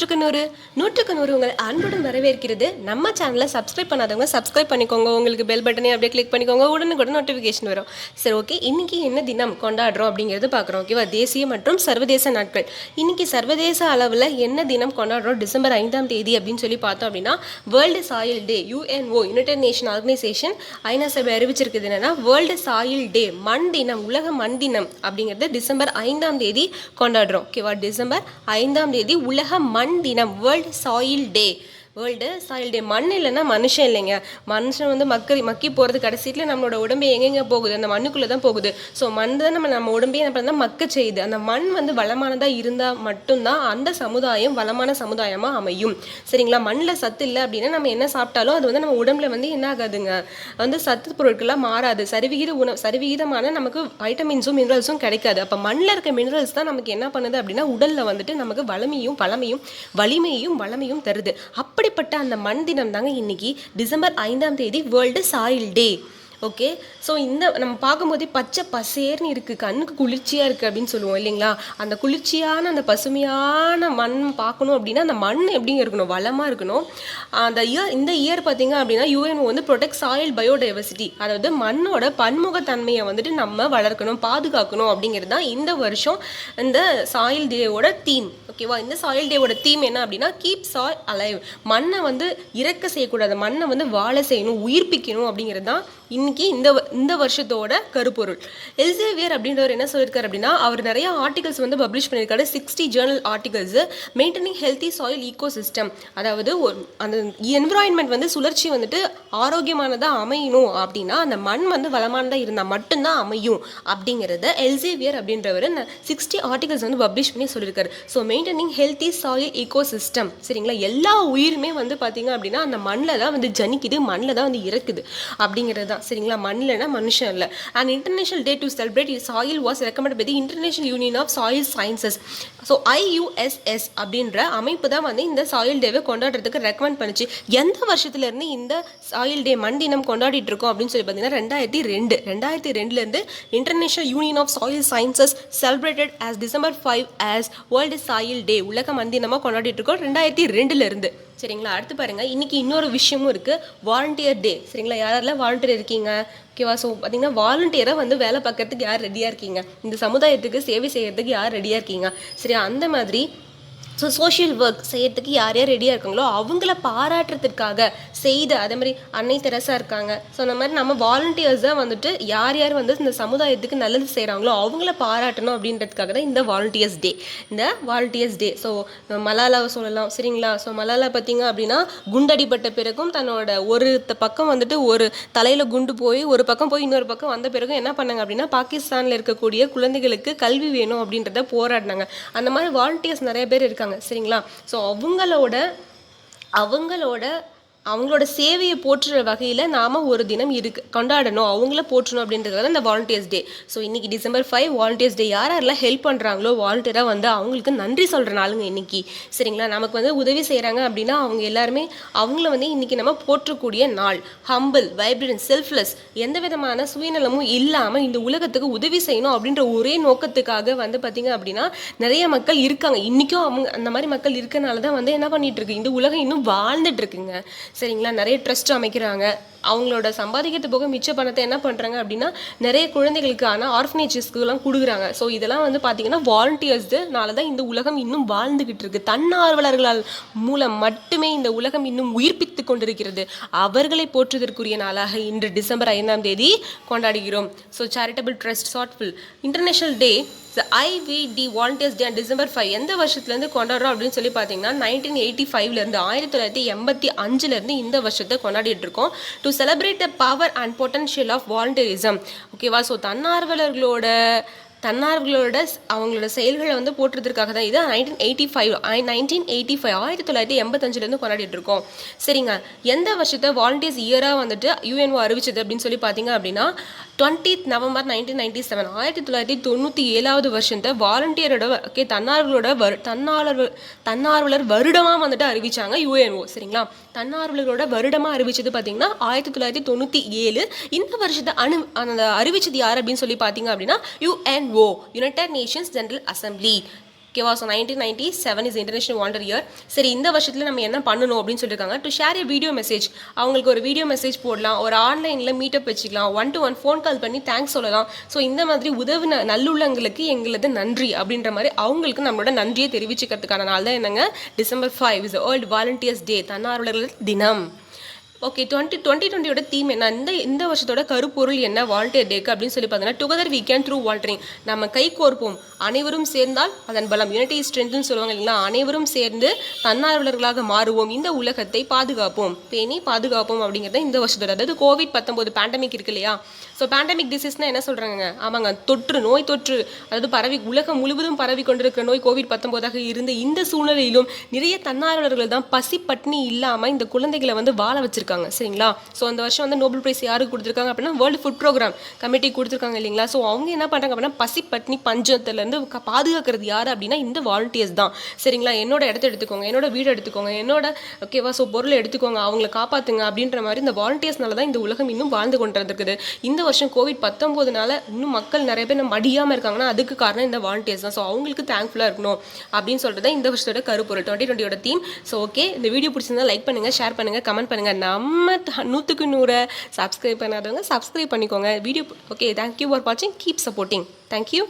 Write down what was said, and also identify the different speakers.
Speaker 1: நூற்றுக்கு நூறு நூற்றுக்கு நூறு உங்கள் அன்புடன் வரவேற்கிறது. நம்ம சேனலை சப்ஸ்கிரைப் பண்ணாதவங்க சப்ஸ்கிரைப் பண்ணிக்கோங்க. உங்களுக்கு பெல் பட்டனே அப்படியே கிளிக் பண்ணிக்கோங்க. உடனுக்குடன் நோட்டிஃபிகேஷன் வரும். சரி ஓகே இன்னைக்கு என்ன தினம் கொண்டாடுறோம் அப்படிங்கிறது பார்க்குறோம் ஓகேவா தேசிய மற்றும் சர்வதேச நாட்கள். இன்னைக்கு சர்வதேச அளவில் என்ன தினம் கொண்டாடுறோம்? டிசம்பர் ஐந்தாம் தேதி அப்படின்னு சொல்லி பார்த்தோம் அப்படின்னா world soil day UNO united nation organisation ஐநா சபை அறிவிச்சிருக்குது என்னன்னா வேர்ல்டு சாயில் டே மண் தினம் உலக மண் தினம் அப்படிங்கிறது டிசம்பர் ஐந்தாம் தேதி கொண்டாடுறோம் ஓகேவா டிசம்பர் ஐந்தாம் தேதி உலக மண் தினம் world soil day world soil day மண் இல்லைன்னா மனுஷன் இல்லைங்க. மனுஷன் வந்து மக்கள் மக்கி போகிறது கடைசியில் நம்மளோட உடம்பு எங்கெங்கே போகுது? அந்த மண்ணுக்குள்ளே தான் போகுது. ஸோ மண் தான் நம்ம நம்ம உடம்பே என்ன பண்ணா மக்க செய்யுது. அந்த மண் வந்து வளமானதாக இருந்தால் மட்டும்தான் அந்த சமுதாயம் வளமான சமுதாயமாக அமையும். சரிங்களா? மண்ணில் சத்து இல்லை அப்படின்னா நம்ம என்ன சாப்பிட்டாலும் அது வந்து நம்ம உடம்புல வந்து என்ன ஆகாதுங்க. வந்து சத்து பொருட்களாக மாறாது. சரிவிகித உணவு சரிவிகிதமான நமக்கு வைட்டமின்ஸும் மினரல்ஸும் கிடைக்காது. அப்போ மண்ணில் இருக்க மினரல்ஸ் தான் நமக்கு என்ன பண்ணுது அப்படின்னா உடலில் வந்துட்டு நமக்கு வளமையும் பழமையும் வலிமையும் வளமையும் தருது. அப்படி அப்படிப்பட்ட அந்த மண் தினம் தாங்க இன்னைக்கு டிசம்பர் ஐந்தாம் தேதி world soil day okay so இந்த நம்ம பார்க்கும்போதே பச்சை பசேர்னு இருக்குது கண்ணுக்கு குளிர்ச்சியாக இருக்குது அப்படின்னு சொல்லுவோம் இல்லைங்களா? அந்த குளிர்ச்சியான அந்த பசுமையான மண் பார்க்கணும் அப்படின்னா அந்த மண் எப்படி இருக்கணும்? வளமாக இருக்கணும். அந்த இயர் இந்த இயர் பார்த்திங்க அப்படின்னா யூஎன்ஓ வந்து ப்ரொடெக்ட் சாயில் பயோடைவர்சிட்டி அதாவது மண்ணோட பன்முகத்தன்மையை வந்துட்டு நம்ம வளர்க்கணும் பாதுகாக்கணும் அப்படிங்கிறது தான் இந்த வருஷம் இந்த சாயில் டேவோட தீம் ஓகேவா இந்த சாயில் டேவோட தீம் என்ன அப்படின்னா கீப் சாய் அலைவ் மண்ணை வந்து இறக்க செய்யக்கூடாது. மண்ணை வந்து வாழ செய்யணும் உயிர்ப்பிக்கணும் அப்படிங்கிறது தான் இன்னைக்கு இந்த வ- இந்த வருஷத்தோட கருப்பொருள். எல்சேவியர் அப்படின்றவர் என்ன சொல்லியிருக்காரு அப்படின்னா அவர் நிறைய ஆர்டிகல்ஸ் வந்து பப்ளிஷ் பண்ணியிருக்காரு. Sixty journal articles maintaining healthy soil ecosystem அதாவது அந்த என்விரான்மெண்ட் வந்து சுழற்சி வந்துட்டு ஆரோக்கியமானதாக அமையணும் அப்படின்னா அந்த மண் வந்து வளமானதாக இருந்தால் மட்டும்தான் அமையும் அப்படிங்கிறத எல்சேவியர் அப்படின்றவர் சிக்ஸ்டி ஆர்டிகல்ஸ் வந்து பப்ளிஷ் பண்ணி சொல்லியிருக்காரு so maintaining healthy soil ecosystem சரிங்களா? எல்லா உயிருமே வந்து பார்த்தீங்க அப்படின்னா அந்த மண்ணில் தான் வந்து ஜனிக்குது மண்ணில் தான் வந்து இறக்குது அப்படிங்கிறது தான் சரிங்களா? மண்ணில்னா மனுஷன் இல்லை and international day to celebrate soil was recommend by the international union of soil sciences so IUSS அப்படின்ற அமைப்பு தான் வந்து இந்த சாயில் டேவை கொண்டாடுறதுக்கு ரெக்கமெண்ட் பண்ணுச்சு. எந்த வருஷத்துல இருந்து இந்த சாயில் டே மண் தினம் கொண்டாடிட்டு இருக்கோம் அப்படின்னு சொல்லி பார்த்தீங்கன்னா ரெண்டாயிரத்தி ரெண்டு. ரெண்டாயிரத்தி ரெண்டுலேருந்து international union of soil sciences celebrated as December five as world soil day உலக மண் தினமாக கொண்டாடிட்டு இருக்கோம் ரெண்டாயிரத்தி ரெண்டுலேருந்து. சரிங்களா? அடுத்து பாருங்க. இன்னைக்கு இன்னொரு விஷயமும் இருக்கு. வாலண்டியர் டே சரிங்களா? யாரெல்லாம் வாலண்டியர் இருக்கீங்க? ஓகேவா ஸோ பார்த்தீங்கன்னா வாலண்டியராக வந்து வேலை பார்க்கறதுக்கு யார் ரெடியாக இருக்கீங்க? இந்த சமுதாயத்துக்கு சேவை செய்யறதுக்கு யார் ரெடியாக இருக்கீங்க? சரி அந்த மாதிரி ஸோ சோஷியல் ஒர்க் செய்யறதுக்கு யார் யார் ரெடியாக இருக்காங்களோ அவங்கள பாராட்டுறதுக்காக செய்த அதே மாதிரி அன்னை தெரசா இருக்காங்க. ஸோ அந்த மாதிரி நம்ம வாலண்டியர்ஸ் தான் வந்துட்டு யார் யார் வந்து இந்த சமுதாயத்துக்கு நல்லது செய்கிறாங்களோ அவங்கள பாராட்டணும் அப்படின்றதுக்காக தான் இந்த வாலண்டியர்ஸ் டே இந்த வாலண்டியர்ஸ் டே ஸோ மலாலாவை சொல்லலாம் சரிங்களா? ஸோ மலாலா பார்த்தீங்க அப்படின்னா குண்டடிப்பட்ட பிறகும் தன்னோட ஒரு பக்கம் வந்துட்டு ஒரு தலையில் குண்டு போய் ஒரு பக்கம் போய் இன்னொரு பக்கம் வந்த பிறகும் என்ன பண்ணாங்க அப்படின்னா பாகிஸ்தானில் இருக்கக்கூடிய குழந்தைகளுக்கு கல்வி வேணும் அப்படின்றத போராடினாங்க. அந்த மாதிரி வாலண்டியர்ஸ் நிறைய பேர் இருக்காங்க. சரிங்களா? ஸோ அவங்களோட அவங்களோட அவங்களோட சேவையை போற்றுற வகையில் நாம் ஒரு தினம் இருக்கு கொண்டாடணும். அவங்கள போற்றணும் அப்படின்றதால இந்த வாலண்டியர்ஸ் டே ஸோ இன்னைக்கு டிசம்பர் ஃபைவ் வாலண்டியர்ஸ் டே யார் யாரெல்லாம் ஹெல்ப் பண்ணுறாங்களோ வாலண்டியராக வந்து அவங்களுக்கு நன்றி சொல்கிற நாளுங்க இன்னைக்கு. சரிங்களா? நமக்கு வந்து உதவி செய்கிறாங்க அப்படின்னா அவங்க எல்லாருமே அவங்கள வந்து இன்னைக்கு நம்ம போற்றக்கூடிய நாள். ஹம்பிள் வைப்ரன்ட் செல்ஃப்லெஸ் எந்த விதமான சுயநலமும் இல்லாமல் இந்த உலகத்துக்கு உதவி செய்யணும் அப்படின்ற ஒரே நோக்கத்துக்காக வந்து பார்த்திங்க அப்படின்னா நிறைய மக்கள் இருக்காங்க. இன்றைக்கும் அவங்க அந்த மாதிரி மக்கள் இருக்கனால தான் வந்து என்ன பண்ணிகிட்ருக்கு இந்த உலகம் இன்னும் வாழ்ந்துட்டு இருக்குங்க. சரிங்களா? நிறைய ட்ரஸ்ட் அமைக்கிறாங்க. அவங்களோட சம்பாதிக்கிறது போக மிச்ச பணத்தை என்ன பண்ணுறாங்க அப்படின்னா நிறைய குழந்தைகளுக்கான ஆர்ஃபனேஜஸ்க்குலாம் கொடுக்குறாங்க. ஸோ இதெல்லாம் வந்து பார்த்தீங்கன்னா வாலண்டியர்ஸ்னால தான் இந்த உலகம் இன்னும் வாழ்ந்துகிட்டு இருக்குது தன்னார்வலர்களால் மூலம் மட்டுமே இந்த உலகம் இன்னும் உயிர்ப்பித்து கொண்டிருக்கிறது. அவர்களை போற்றுவதற்குரிய நாளாக இன்று டிசம்பர் ஐந்தாம் தேதி கொண்டாடுகிறோம். So charitable trust சாட்ஃபுல் international day IVD volunteers day December five எந்த வருஷத்துலேருந்து கொண்டாடுறோம் அப்படின்னு சொல்லி பார்த்தீங்கன்னா நைன்டீன் எயிட்டி ஃபைவ்லேருந்து ஆயிரத்தி தொள்ளாயிரத்தி எண்பத்தி அஞ்சுலேருந்து இந்த வருஷத்தை கொண்டாடிட்டு இருக்கோம் to celebrate the power and potential of volunteerism ஓகேவா ஸோ தன்னார்வலர்களோட தன்னார்வலர்களோட அவங்களோட செயல்களை வந்து போட்டுறதுக்காக தான் இது nineteen eighty five nineteen eighty five ஆயிரத்தி தொள்ளாயிரத்தி எண்பத்தஞ்சிலேருந்து கொண்டாடிட்டு இருக்கோம். சரிங்க. எந்த வருஷத்தை வாலண்டியர்ஸ் இயராக வந்துட்டு யூஎன்ஓ அறிவிச்சது அப்படின்னு சொல்லி பார்த்தீங்க அப்படின்னா twenty November nineteen ninety seven ஆயிரத்தி தொள்ளாயிரத்தி தொண்ணூற்றி ஏழாவது வருஷத்தை வாலண்டியரோட ஓகே தன்னார்வலோட வரு தன்னார்வலர் தன்னார்வலர் வருடமாக வந்துட்டு அறிவிச்சாங்க யூஎன்ஓ சரிங்களா? தன்னார்வலரோட வருடமாக அறிவிச்சது பார்த்தீங்கன்னா ஆயிரத்தி தொள்ளாயிரத்தி தொண்ணூற்றி ஏழு. இந்த வருஷத்தை அனு அந்த அறிவிச்சது யார் அப்படின்னு சொல்லி பார்த்தீங்க அப்படின்னா UN UNO united nations general assembly ஓகேவா so nineteen ninety seven is international volunteer year சரி இந்த வருஷத்தில் நம்ம என்ன பண்ணணும் அப்படின்னு சொல்லியிருக்காங்க to share a video message அவங்களுக்கு ஒரு வீடியோ மெசேஜ் போடலாம். ஒரு ஆன்லைனில் மீட்டப் வச்சுக்கலாம். One to one phone call பண்ணி தேங்க்ஸ் சொல்லலாம். ஸோ இந்த மாதிரி உதவின நல்லுள்ளங்களுக்கு எங்களது நன்றி அப்படின்ற மாதிரி அவங்களுக்கு நம்மளோட நன்றியை தெரிவிச்சுக்கிறதுக்கான நாள் தான் என்னங்க? December five is world volunteers day தன்னார்வலர்கள் தினம். ஓகே டுவெண்ட்டி டுவெண்ட்டி டுவெண்ட்டியோட தீம் என்ன? இந்த இந்த வருஷத்தோட கருப்பொருள் என்ன? வால்டர் டேக்கு அப்படின்னு சொல்லி பார்த்தீங்கன்னா together we can through volunteering நம்ம கை கோர்ப்போம். அனைவரும் சேர்ந்தால் அதன் பலம். யூனிட்டி ஸ்ட்ரென்த்னு சொல்லுவாங்க இல்லைங்களா? அனைவரும் சேர்ந்து தன்னார்வலர்களாக மாறுவோம். இந்த உலகத்தை பாதுகாப்போம். பேணி பாதுகாப்போம் அப்படிங்கிறத இந்த வருஷத்தோட அதாவது கோவிட் பத்தொம்போது பேண்டமிக் இருக்கு இல்லையா? ஸோ பேண்டமிக் டிசீஸ்னால் என்ன சொல்கிறாங்க ஆமாங்க தொற்று நோய் தொற்று அதாவது பரவி உலகம் முழுவதும் பரவி கொண்டிருக்கிற நோய் கோவிட் பத்தொம்போதாக இருந்த இந்த சூழ்நிலையிலும் நிறைய தன்னார்வலர்கள் தான் பசி பட்னி இல்லாமல் இந்த குழந்தைகளை வந்து வாழ வச்சுருக்காங்க சரிங்களா? ஸோ அந்த வருஷம் வந்து நோபல் பிரைஸ் யாருக்கு கொடுத்துருக்காங்க அப்படின்னா வேர்ல்டு ஃபுட் ப்ரோக்ராம் கமிட்டி கொடுத்துருக்காங்க இல்லைங்களா? ஸோ அவங்க என்ன பண்ணுறாங்க அப்படின்னா பசி பட்னி பஞ்சத்துலேருந்து பாதுகாக்கிறது யார் அப்படின்னா இந்த வாலண்டியர்ஸ் தான் சரிங்களா? என்னோட இடத்த எடுத்துக்கோங்க என்னோட வீடு எடுத்துக்கோங்க என்னோட ஓகேவா ஸோ பொருளை எடுத்துக்கோங்க அவங்கள காப்பாற்றுங்க அப்படின்ற மாதிரி இந்த வாலண்டியர்ஸ்னால தான் இந்த உலகம் இன்னும் வாழ்ந்து கொண்டு இருக்குது இந்த வருஷம் கோவிட் பத்தொம்போதுனால இன்னும் மக்கள் நிறைய பேர் நம்ம அடியாமல் இருக்காங்கன்னா அதுக்கு காரணம் இந்த வாலண்டியர்ஸ் தான். ஸோ அவங்களுக்கு தேங்க்ஃபுல்லாக இருக்கணும் அப்படின்னு சொல்லிட்டு தான் இந்த வருஷத்தோட கருப்பொருள். டுவெண்ட்டி டுவெண்ட்டியோட தீம் ஸோ ஓகே இந்த வீடியோ பிடிச்சிருந்தா லைக் பண்ணுங்கள் ஷேர் பண்ணுங்கள் கமெண்ட் பண்ணுங்கள் நம்ம நூற்றுக்கு நூறு சப்ஸ்கிரைப் பண்ணாதவங்க சப்ஸ்கிரைப் பண்ணிக்கோங்க. Video okay thank you for வாட்சிங் கீப் சப்போர்ட்டிங் தேங்க்யூ